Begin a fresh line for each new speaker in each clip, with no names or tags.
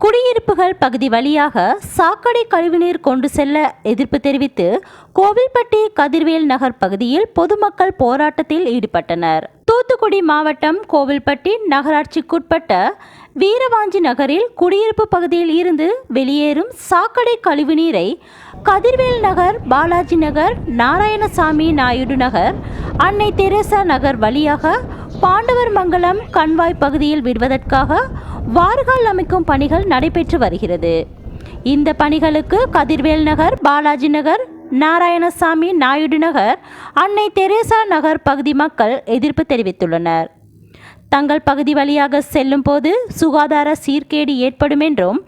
குடியிருப்புகள் பகுதி வழியாக சாக்கடை கழிவுநீர் கொண்டு செல்ல எதிர்ப்பு தெரிவித்து கோவில்பட்டி கதிர்வேல் நகர் பகுதியில் பொதுமக்கள் போராட்டத்தில் ஈடுபட்டனர். தூத்துக்குடி மாவட்டம் கோவில்பட்டி நகராட்சிக்குட்பட்ட வீரவாஞ்சி நகரில் குடியிருப்பு பகுதியில் இருந்து வெளியேறும் சாக்கடை கழிவுநீரை கதிர்வேல் நகர் பாலாஜி நகர் நாராயணசாமி நாயுடு நகர் அன்னை தெரசா நகர் வழியாக பாண்டவர் மங்கலம் கண்வாய் பகுதியில் விடுவதற்காக வார்கால் அமைக்கும் பணிகள் நடைபெற்று வருகிறது. இந்த பணிகளுக்கு கதிர்வேல் நகர் பாலாஜி நகர் நாராயணசாமி நாயுடு நகர் அன்னை தெரேசா நகர் பகுதி மக்கள் எதிர்ப்பு தெரிவித்துள்ளனர். தங்கள் பகுதி வழியாக செல்லும் போது சுகாதார சீர்கேடு ஏற்படும் என்றும்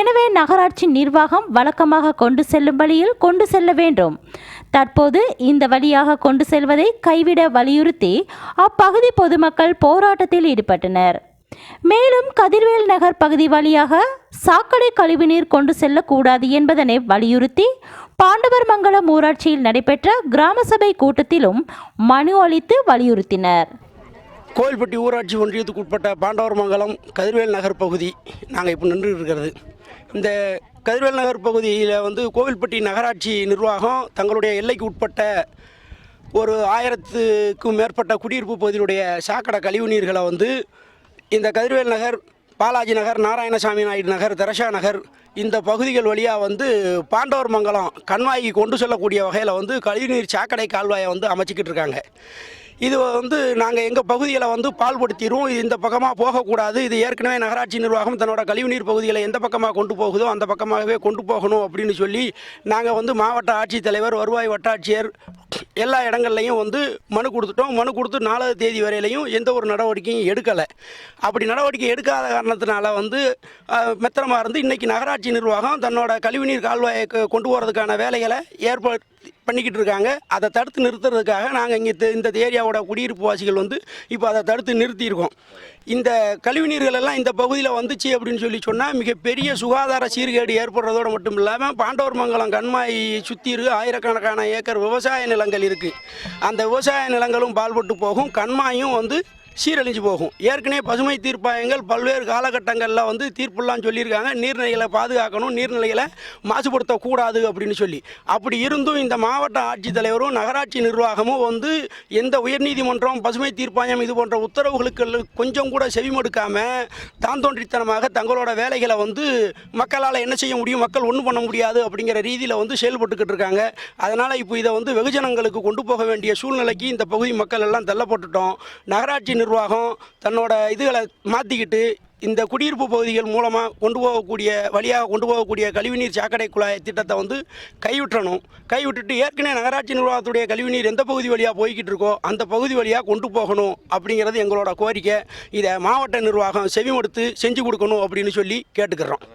எனவே நகராட்சி நிர்வாகம் வழக்கமாக கொண்டு செல்லும் வழியில் கொண்டு செல்ல வேண்டும். தற்போது இந்த வழியாக கொண்டு செல்வதை கைவிட வலியுறுத்தி அப்பகுதி பொதுமக்கள் போராட்டத்தில் ஈடுபட்டனர். மேலும் கதிர்வேல் நகர் பகுதி வழியாக சாக்கடை கழிவுநீர் கொண்டு செல்லக்கூடாது என்பதனை வலியுறுத்தி பாண்டவர் மங்கலம் ஊராட்சியில் நடைபெற்ற கிராம சபை கூட்டத்திலும் மனு அளித்து வலியுறுத்தினர்.
கோயில்பட்டி ஊராட்சி ஒன்றியத்துக்கு உட்பட்ட பாண்டவர்மங்கலம் கதிர்வேல் நகர் பகுதி நாங்கள் இப்போ நின்று இருக்கிறது இந்த கதிர்வேல் நகர் பகுதியில் வந்து கோவில்பட்டி நகராட்சி நிர்வாகம் தங்களுடைய எல்லைக்கு உட்பட்ட ஒரு ஆயிரத்துக்கும் மேற்பட்ட குடியிருப்பு பகுதியினுடைய சாக்கடை கழிவு நீர்களை வந்து இந்த கதிர்வேல் நகர் பாலாஜி நகர் நாராயணசாமி நாயுடு நகர் தெரசா நகர் இந்த பகுதிகள் வழியாக வந்து பாண்டவர் மங்கலம் கண்வாய்க்கு கொண்டு செல்லக்கூடிய வகையில் வந்து கழிவுநீர் சாக்கடை கால்வாயை வந்து அமைச்சிக்கிட்டு இருக்காங்க. இது வந்து நாங்கள் எங்கள் பகுதியில் வந்து பால்படுத்திடுவோம் இது இந்த பக்கமாக போகக்கூடாது. இது ஏற்கனவே நகராட்சி நிர்வாகம் தன்னோட கழிவுநீர் பகுதிகளை எந்த பக்கமாக கொண்டு போகுதோ அந்த பக்கமாகவே கொண்டு போகணும் அப்படின்னு சொல்லி நாங்கள் வந்து மாவட்ட ஆட்சித்தலைவர் வருவாய் வட்டாட்சியர் எல்லா இடங்கள்லையும் வந்து மனு கொடுத்துட்டோம். மனு கொடுத்து நாலாவது தேதி வரையிலையும் எந்த ஒரு நடவடிக்கையும் எடுக்கலை. அப்படி நடவடிக்கை எடுக்காத காரணத்தினால வந்து மெத்தனமாக இருந்து இன்றைக்கி நகராட்சி நிர்வாகம் தன்னோட கழிவுநீர் கால்வாயை கொண்டு போகிறதுக்கான வேலைகளை ஏற்பாடு பண்ணிக்கிட்டு இருக்காங்க அதை தடுத்து நிறுத்துறதுக்காக நாங்கள் இங்கே இந்த ஏரியாவோட குடியிருப்பு வாசிகள் வந்து இப்போ அதை தடுத்து நிறுத்தியிருக்கோம். இந்த கழிவுநீர்கள் எல்லாம் இந்த பகுதியில் வந்துச்சு அப்படின்னு சொல்லி சொன்னால் மிகப்பெரிய சுகாதார சீர்கேடு ஏற்படுறதோடு மட்டும் இல்லாமல் பாண்டவர் மங்கலம் கண்மாய் சுற்றி இருக்கு. ஆயிரக்கணக்கான ஏக்கர் விவசாய நிலங்கள் இருக்குது அந்த விவசாய நிலங்களும் பால்பட்டு போகும். கண்மாயும் வந்து சீரழிஞ்சு போகும். ஏற்கனவே பசுமை தீர்ப்பாயங்கள் பல்வேறு காலகட்டங்களில் வந்து தீர்ப்புலாம் சொல்லியிருக்காங்க. நீர்நிலைகளை பாதுகாக்கணும் நீர்நிலைகளை மாசுபடுத்தக்கூடாது அப்படின்னு சொல்லி. அப்படி இருந்தும் இந்த மாவட்ட ஆட்சித்தலைவரும் நகராட்சி நிர்வாகமும் வந்து எந்த உயர்நீதிமன்றம் பசுமை தீர்ப்பாயம் இது போன்ற உத்தரவுகளுக்கு கொஞ்சம் கூட செவிமடுக்காமல் தாந்தோன்றித்தனமாக தங்களோட வேலைகளை வந்து மக்களால் என்ன செய்ய முடியும் மக்கள் ஒன்றும் பண்ண முடியாது அப்படிங்கிற ரீதியில் வந்து செயல்பட்டுக்கிட்டு இருக்காங்க. அதனால் இப்போ இதை வந்து வெகுஜனங்களுக்கு கொண்டு போக வேண்டிய சூழ்நிலைக்கு இந்த பகுதி மக்கள் எல்லாம் தள்ளப்பட்டுட்டோம். நகராட்சி நிர்வாகம் தன்னோட இதுகளை மாற்றிக்கிட்டு இந்த குடியிருப்பு பகுதிகள் மூலமாக கொண்டு போகக்கூடிய வழியாக கொண்டு போகக்கூடிய கழிவுநீர் சாக்கடை குழாய் திட்டத்தை வந்து கைவிட்டணும். கைவிட்டுட்டு ஏற்கனவே நகராட்சி நிர்வாகத்துடைய கழிவுநீர் எந்த பகுதி வழியாக போய்கிட்டு இருக்கோ அந்த பகுதி வழியாக கொண்டு போகணும் அப்படிங்கிறது எங்களோட கோரிக்கை. இதை மாவட்ட நிர்வாகம் செவிமடுத்து செஞ்சு கொடுக்கணும் அப்படின்னு சொல்லி கேட்டுக்கிறோம்.